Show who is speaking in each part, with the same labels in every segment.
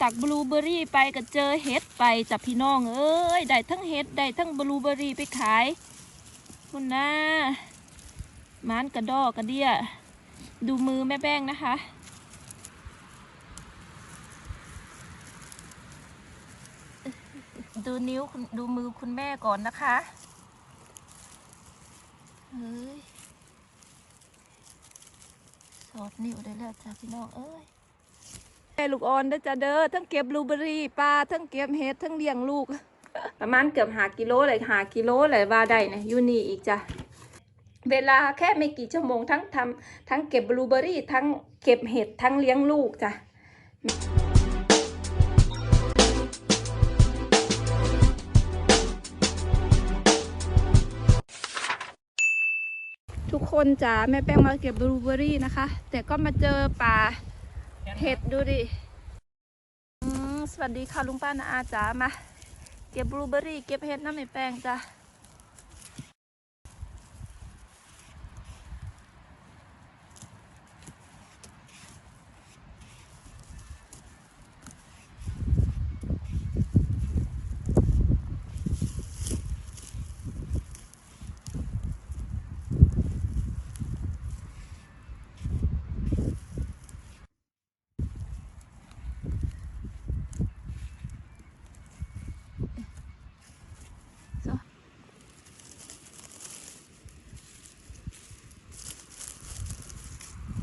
Speaker 1: ตักบลูเบอรี่ไปก็เจอเห็ดไปจับพี่น้องเอ้ยได้ทั้งเห็ดได้ทั้งบลูเบอรี่ไปขายคุณนะหมานกระดอกกระเดียดูมือแม่แป้งนะคะ ดูนิ้วดูมือคุณแม่ก่อนนะคะเฮ้ยสอดนิ้วได้แล้วจ้ะพี่น้องเอ้ย แม่ลูกอ่อนเด้อจ้ะเด้อทั้งเก็บบลูเบอรี่ปลาทั้งเก็บเห็ดทั้งเลี้ยงลูก ประมาณเกือบหากิโลเลยหากิโลเลยว่าได้นะอยู่นี่อีกจ้ะเวลาแค่ไม่กี่ชั่วโมงทั้งทำทั้งเก็บบลูเบอรี่ทั้งเก็บเห็ดทั้งเลี้ยงลูกจ้ะทุกคนจ๋าแม่แป้งมาเก็บบลูเบอรี่นะคะ แต่ก็มาเจอป่า เห็ดดูดิสวัสดีค่ะลุงป้านาอาจ๋ามา เก็บบลูเบอรี่ เก็บเห็ดน้ำแม่แป้งจ้ะ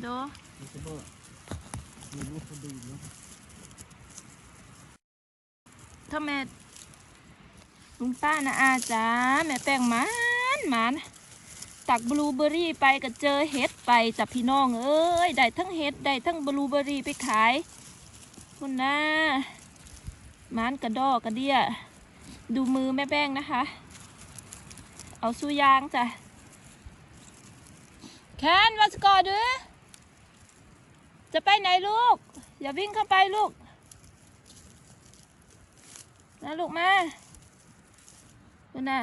Speaker 1: ดู
Speaker 2: Lite bara. Nu låter bilen.
Speaker 1: ถ้าแม่ลุงป้านะอาจ๋าแม่แป้งมันมันตักบลูเบอรี่ไปก็เจอเห็ดไปจับพี่น้องเอ้ยได้ทั้งเห็ดได้ทั้งบลูเบอรี่ไปขายคุณนะหมันกระดอกกระเดียดูมือแม่แป้งนะคะ เอาสู้ยางจ้ะแคนวัสกอดือ จะไปไหนลูก อย่าวิ่งเข้าไปลูกนะลูกมาดูนะ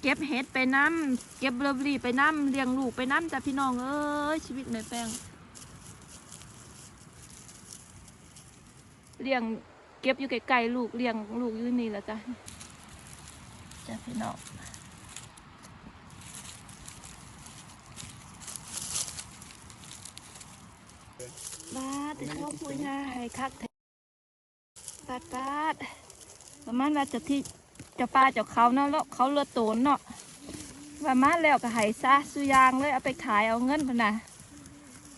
Speaker 1: เก็บเห็ดไปน้ำเก็บเบลอรี่ไปน้ำเลี้ยงลูกไปน้ำจ้ะพี่น้องเอ้ยชีวิตแม่แป้งเลี้ยงเก็บอยู่ไกลๆลูกเลี้ยงลูกอยู่นี่แหละจ้ะจ้ะพี่น้อง บ้าแต่ชอบพูดง่ายคักแท้ปาดปาดประมาณว่าจะที่เจะปลาเจะเขาเนาะแล้วเขาเลือดโตนเนาะว่ามาแล้วก็ใหายซะสุยางเลยเอาไปขายเอาเงินพนนะ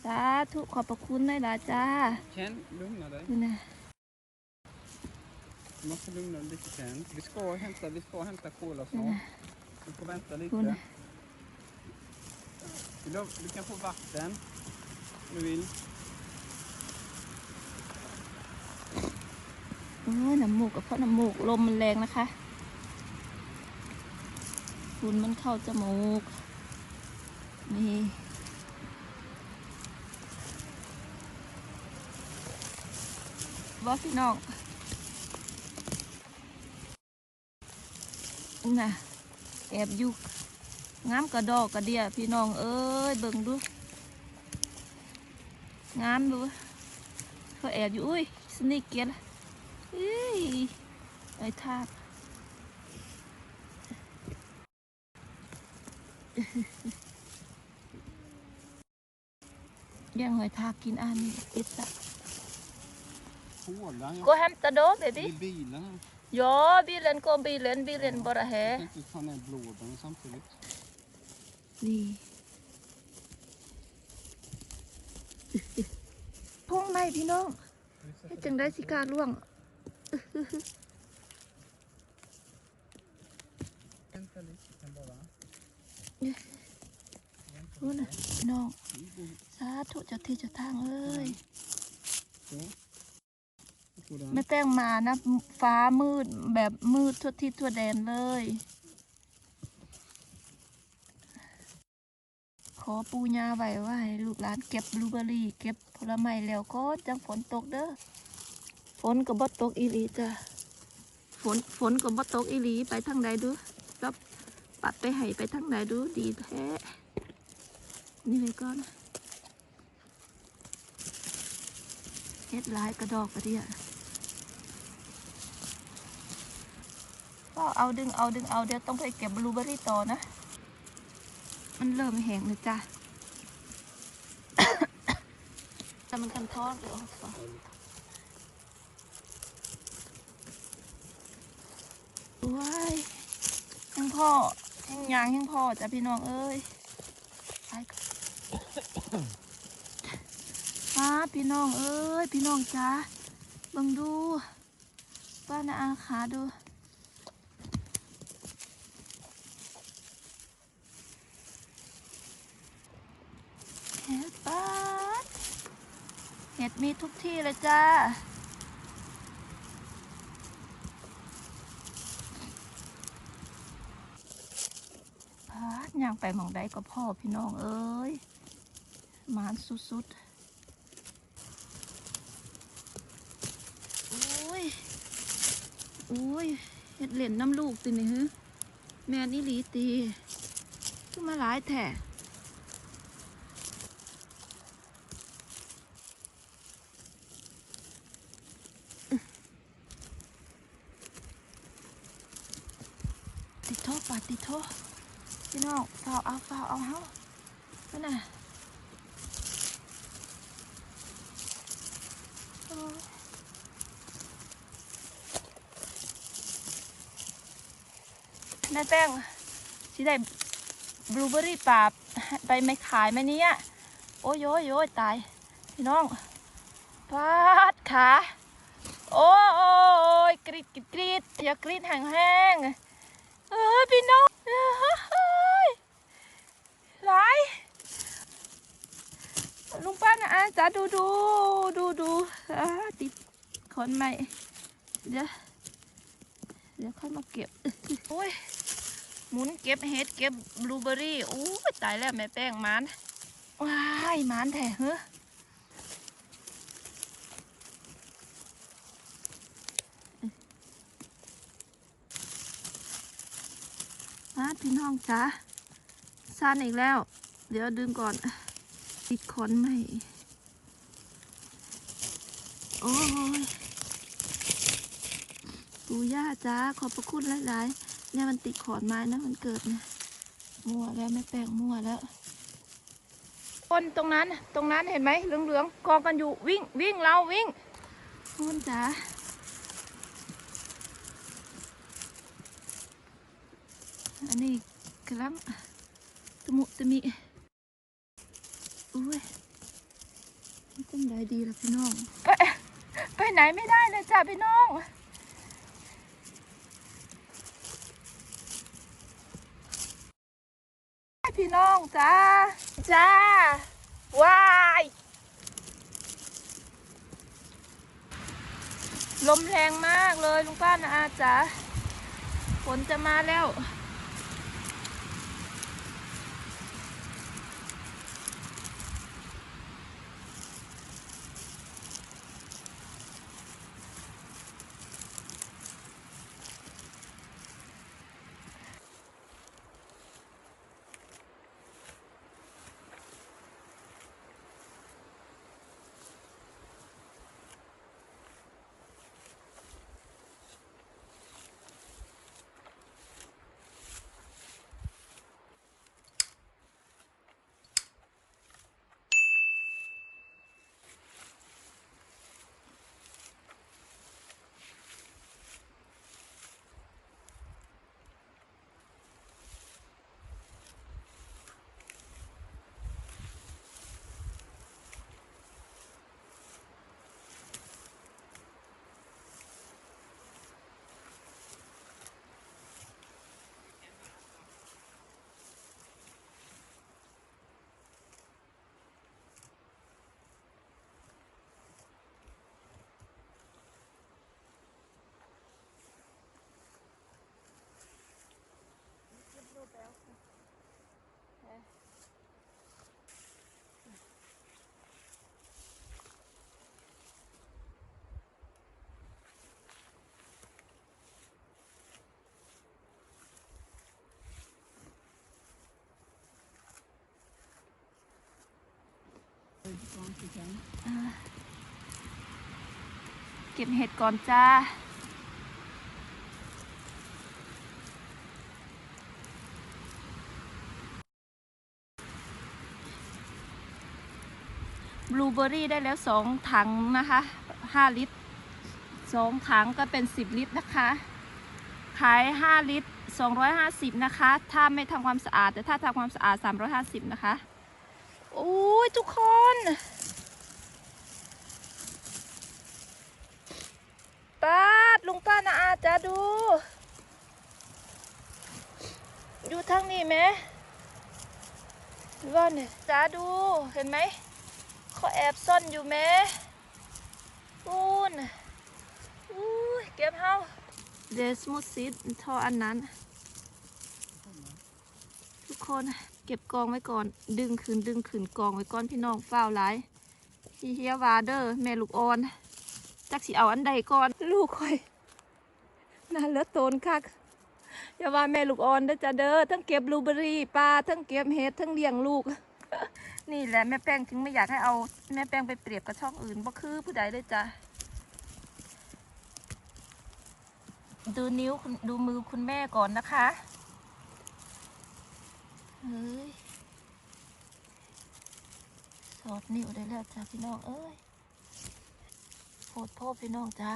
Speaker 1: สาธุขอบพระคุณเลยล่ะจ้า
Speaker 2: Ken, lugna dig.
Speaker 1: นี่นะ
Speaker 2: Du måste lugna dig lite Ken. Vi ska hämta, vi ska hämta kola
Speaker 1: Mm.
Speaker 2: snart. Du får vänta lite.
Speaker 1: Kola.
Speaker 2: Vill Du, du kan få vatten. Om du vill.
Speaker 1: โอ้ยน้ำมูกกับเพราะน้ำมูกลมมันแรงนะคะฝุ่นมันเข้าจมูก นี่ว่าพี่น้องน่ะ แอบอยู่งามกระดอกกระเดียพี่น้อง เอ้ย เบิ่งดูงามดูเขาแอบอยู่ อุ้ยสนิกเกียร์ เอ้ยไอ้ทากเลี้ยงหอยทากกินอันนี้อิสระ
Speaker 2: Kola?
Speaker 1: Gå och
Speaker 2: Ja.
Speaker 1: hämta då
Speaker 2: Det
Speaker 1: baby.
Speaker 2: är bilarna.
Speaker 1: Ja, bilen går bilen, bilen bara
Speaker 2: Jag
Speaker 1: här.
Speaker 2: tänkte ta ner blåbären samtidigt.
Speaker 1: นี่พงในพี่น้องเฮ็ดจังได้สิกล้าล่วง รู้นะพี่น้อง สาธุเจ้าที่เจ้าทางเอ้ย
Speaker 2: Så. Jag får den.
Speaker 1: ไม่แป้งมานะ ฟ้ามืดแบบมืดทั่วทิศทั่วแดนเลย ขอปูญาไว้ว่าให้ลูกหลานเก็บบลูเบอร์รี่ เก็บผลไม้แล้วก็จังฝนตกเด้อ ฝนก็บ่ตกอีหลีจ้ะฝนฝนก็บ่ตกอีหลีไปทางใดดูรับปัดไปให้ไปทางใดดูดีแท้นี่เลยก่อนเฮ็ดหลายกระดอกกระเดียก็เอาดึงเอาดึงเอาเดี๋ยวต้องไปเก็บบลูเบอร์รี่ต่อนะ มันเริ่มแห้งเลยจ้ะแต่มันกันทอดเดี๋ยวเอาก่อน ว้ายยังพ่อยังยางยังพ่อจ้ะพี่น้องเอ้ยไปอ้าพี่น้องเอ้ย พี่น้องจ้าบังดูป้านาอาขาดูเห็ดป้าเห็ดมีทุกที่เลยจ้า พาด ย่างไปมองได้ก็พ่อพี่น้องเอ้ยมานสุดๆอุ้ยอุ้ยเห็ดเหรียญน้ำลูกตินี่ฮึแม่นี่หลีตีขึ้นมาหลายแถะติดโทษปาดติดโทษ พี่ น้องเฝ้าเอาเฝ้าเอาเฮานั่นน่ะแม่แป้งสิได้บลูเบอรี่ปราบไปไม่ขายไหมเนี่ยโอ้ยโอ้ยโอ้ยตาย พี่น้องปาดขาโอ้ยโอ้ยกรีดกรีดกรีดอย่ากรีดแห้งๆเออพี่น้อง หลายลุงป้านะอาจ๋าดูดูดูดูอ่าติดขนใหม่ เดี๋ยว เดี๋ยวค่อยมาเก็บโอ้ยหมุนเก็บเห็ดเก็บบลูเบอรี่โอ้ยตายแล้วแม่แป้งมันว้ายมันแท้เฮ้อมาพี่น้องจ๋า สั้นอีกแล้ว เดี๋ยวดึงก่อนติดขนใหม่โอ้ยปู่ย่าจ้าขอบพระคุณหลายๆเนี่ยมันติดขอนไม้นะมันเกิดนะมั่วแล้วไม่แปลงมั่วแล้วคนตรงนั้นตรงนั้นเห็นไหมเหลืองๆกองกันอยู่วิ่งวิ่งเราวิ่งคุณจ๋าอันนี้กำลัง ตะมุตะมิอุ้ยมันจังได้ดีละพี่น้องไปไปไหนไม่ได้เลยจ้าพี่น้องพี่น้องจ้าจ้าว้ายลมแรงมากเลยลุงป้านะอาจ๋าฝนจะมาแล้ว เก็บเห็ดก่อนจ้าบลูเบอรี่ได้แล้วสองถังนะคะห้าลิตรสองถังก็เป็นสิบลิตรนะคะ ขายห้าลิตรสองร้อยห้าสิบนะคะ ถ้าไม่ทำความสะอาด แต่ถ้าทำความสะอาดสามร้อยห้าสิบนะคะ โอ้ยทุกคน ปาดลุงป้านะอาจะดู อยู่ทาง นี้ไหมว่าเนี่ยจ้าดูเห็นไหมเขาแอบซ่อนอยู่ไหมปูนอุ้ยเก็บเฮาเดสมุดซิดทออันนั้น ทุกคนเก็บกองไว้ก่อน ดึงขืนดึงขืนกองไว้ก่อนพี่น้องเฝ้าหลายฮีเฮียวาเดอร์แม่ลูกอ่อนจักสิเอาอันใดก่อน ลูกคอยน่าเลือโตนคัก อย่าว่าแม่ลูกอ่อนเด้อจ้าเด้อทั้งเก็บลูเบอรี่ปลาทั้งเก็บเห็ดทั้งเลี้ยงลูก นี่แหละแม่แป้งถึงไม่อยากให้เอาแม่แป้งไปเปรียบกับช่องอื่นบ่คือผู้ใดเลยจ้ะดูนิ้วดูมือคุณแม่ก่อนนะคะเฮ้ยสอดนิ้วได้แล้วจ้ะพี่น้องเอ้ยโพดพ่อพี่น้องจ้า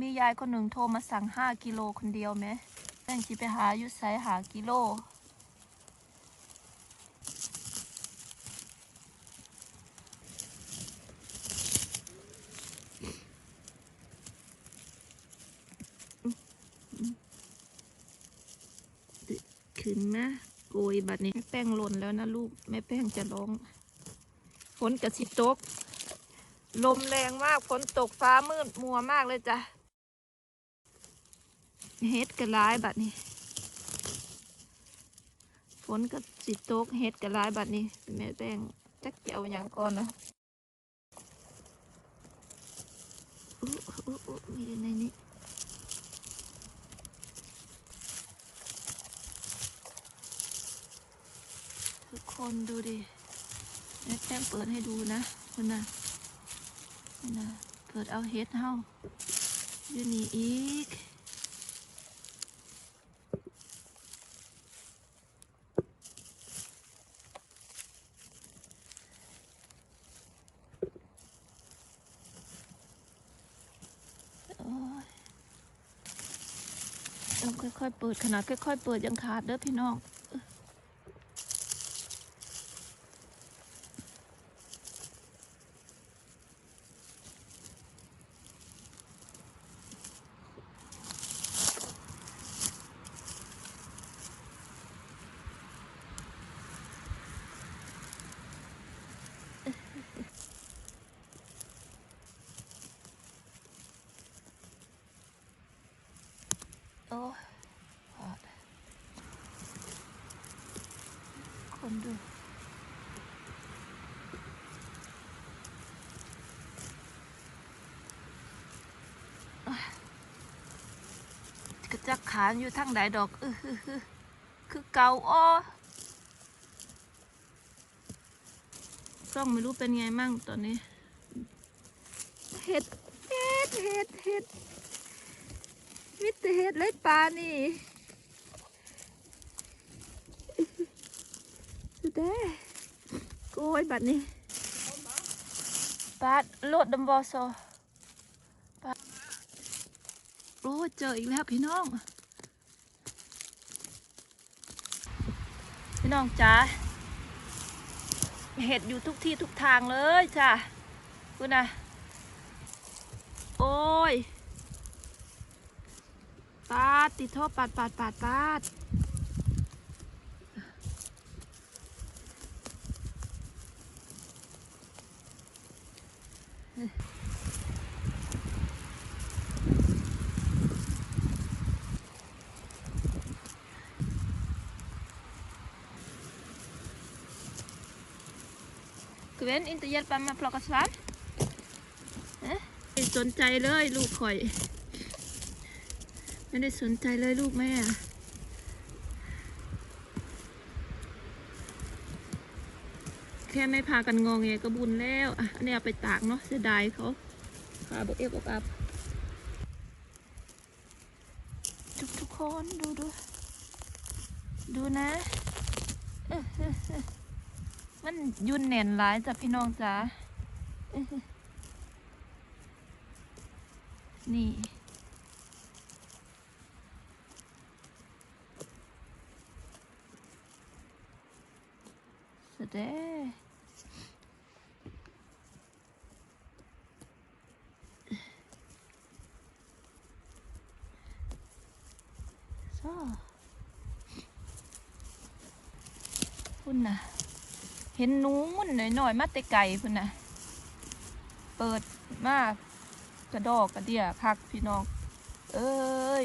Speaker 1: มียายคนหนึ่งโทรมาสั่งห้ากิโลคนเดียวไหมแป้งจีไปหาอยุไสหากิโล ขึ้นมาโกยบัดนี้แม่แป้งหล่นแล้วนะลูก แม่แป้งจะร้อง ฝนกระสิตก ลมแรงมาก ฝนตกฟ้ามืดมัวมากเลยจ้ะ เฮ็ดกระร้ายบัดนี้ฝนกระสิตกเฮ็ดกระร้ายบัดนี้แม่แป้งจักเจียวอย่างก่อนนะอู้อู้อู้มีอยู่ในนี้ทุกคนดูดิแม่แป้งเปิดให้ดูนะคุณนะนี่นะเปิดเอาเฮ็ดเฮาอยู่นี่อีก โอ้ยต้อง ค่อยๆเปิดขนาดค่อยๆเปิดยังขาดเด้อพี่น้องโอ้ยพอด คนดูกระจักขานอยู่ทั้งใดดอกอื้อคือคือเก่าอ้อกล้องไม่รู้เป็นไงมั่งตอนนี้ เห็ด เห็ด เห็ด เห็ดมิตรเฮ็ดเลยปลานี่ สุดแด้โกยบัดนี้ปลาโลดดำบอซอปลาโอ้เจออีกแล้วพี่น้อง พี่น้องจ๋าเห็ดอยู่ทุกที่ทุกทางเลยจ้ะคุณนะโอ้ยปาดติดโทษปาดปาดปาดปาด เว้นอินเตอร์เย็ดปามาพลอกสวานเอ๊ะสนใจเลยลูกข่อย ไม่ได้สนใจเลยลูกแม่อะข แค่ไม่พากันงองแงก็บุญแล้วอะอันนี้เอาไปตากเนาะเสียดายเขาขาบกเอกอกอับทุกทุกคนดูดูดูนะมันยุ่นแน่นหลายจ้ะพี่น้องจ๋านี่สเด so พุ่นนะเห็นหนูมุ่นหน่อยๆมาแต่ไก่พุ่นนะเปิดมากกระดอกกระเดียคักพี่น้อง เอ้ย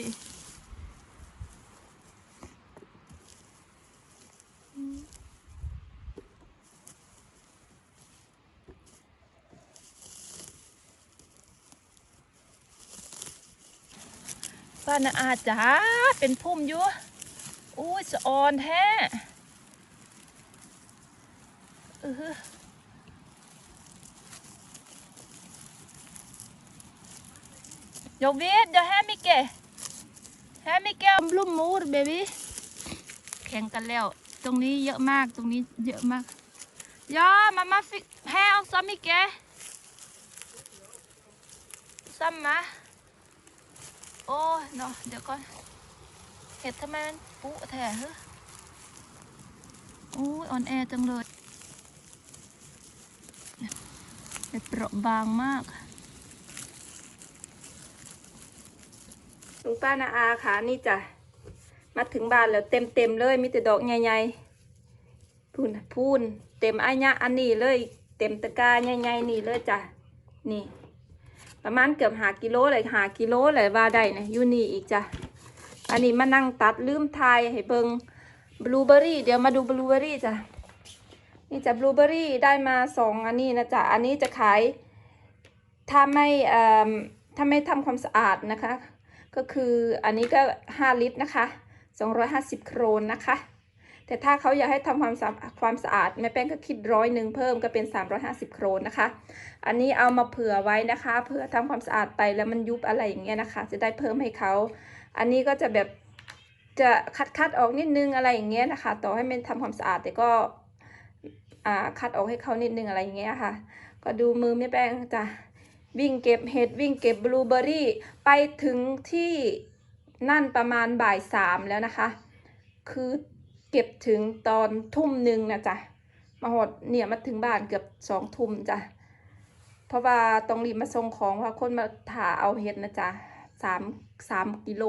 Speaker 1: ป้านาอาจ๋าเป็นพุ่มอยู่อุ้ยสะออนแท้ เออโยกวิทเดี๋ยวแฮมิเกะแฮมิเกะบลูมูดเบบี้แข่งกันแล้ว ตรงนี้เยอะมาก ตรงนี้เยอะมากยอมามาฟิแฮเอาซัมมิเกะซัมมาโอ้ยเนาะเดี๋ยวก่อน เห็ดทำไมมันปุ๊แท้เฮ้อโอ้ยอ่อนแอจังเลยเห็ดเป ราะบางมากลุงป้านาอาค่ะนี่จ้ะมาถึงบ้านแล้วเต็มเต็มเลยมีแต่ดอกใหญ่ๆพูนพูนเต็มอันยะอันนี้เลย เต็มตะกร้าใหญ่ๆนี่เลยจ้ะนี่ ประมาณเกือบหากิโลเลยหากิโลเลยว่าได้นะยูนี่อีกจ้ะอันนี้มานั่งตัดลืมทายให้เบิงบลูเบอรี่เดี๋ยวมาดูบลูเบอรี่จ้ะ นี่จะบลูเบอรี่ได้มาสองอันนี้นะจ๊ะ อันนี้จะขาย ถ้าไม่ถ้าไม่ทำความสะอาดนะคะ ก็คืออันนี้ก็ 5 ลิตรนะคะ 250 โครนนะคะ แต่ถ้าเขาอยากให้ทำความสะความสะอาดแม่แป้งก็คิดร้อยหนึ่งเพิ่มก็เป็น 350 โครนนะคะ อันนี้เอามาเผื่อไว้นะคะเผื่อทำความสะอาดไปแล้วมันยุบอะไรอย่างเงี้ยนะคะ จะได้เพิ่มให้เขา อันนี้ก็จะแบบจะคัดคัดออกนิดนึงอะไรอย่างเงี้ยนะคะ ต่อให้มันทำความสะอาดแต่ก็ คัดออกให้เขานิดนึงอะไรอย่างเงี้ยค่ะ ก็ดูมือแม่แป้งจ้ะวิ่งเก็บเห็ดวิ่งเก็บบลูเบอรี่ ไปถึงที่นั่นประมาณบ่ายสามแล้วนะคะ คือเก็บถึงตอนทุ่มหนึ่งนะจ๊ะมาหดเนี่ยมาถึงบ้านเกือบสองทุ่มจ้ะเพราะว่าต้องรีบมาส่งของเพราะคนมาถ่าเอาเห็ดนะจ๊ะสามสามกิโล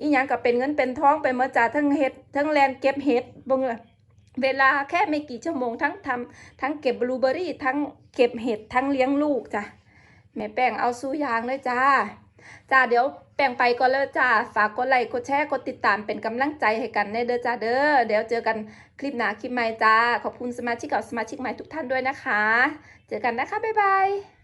Speaker 1: อีหยังก็เป็นเงินเป็นท้องไปเมื่อจ้าทั้งเห็ดทั้งแลนเก็บเห็ดบิ่งเลย เวลาแค่ไม่กี่ชั่วโมงทั้งทำทั้งเก็บบลูเบอรี่ทั้งเก็บเห็ดทั้งเลี้ยงลูกจ้ะแม่แป้งเอาสู้ยางเลยจ้าจ้าเดี๋ยวแป้งไปก่อนแล้วจ้าฝากกดไลค์กดแชร์กดติดตามเป็นกำลังใจให้กันในเด้อจ้าเด้อเดี๋ยวเจอกันคลิปหน้าคลิปใหม่จ้าขอบคุณสมาชิกเก่าสมาชิกใหม่ทุกท่านด้วยนะคะ เจอกันนะคะบ๊ายบาย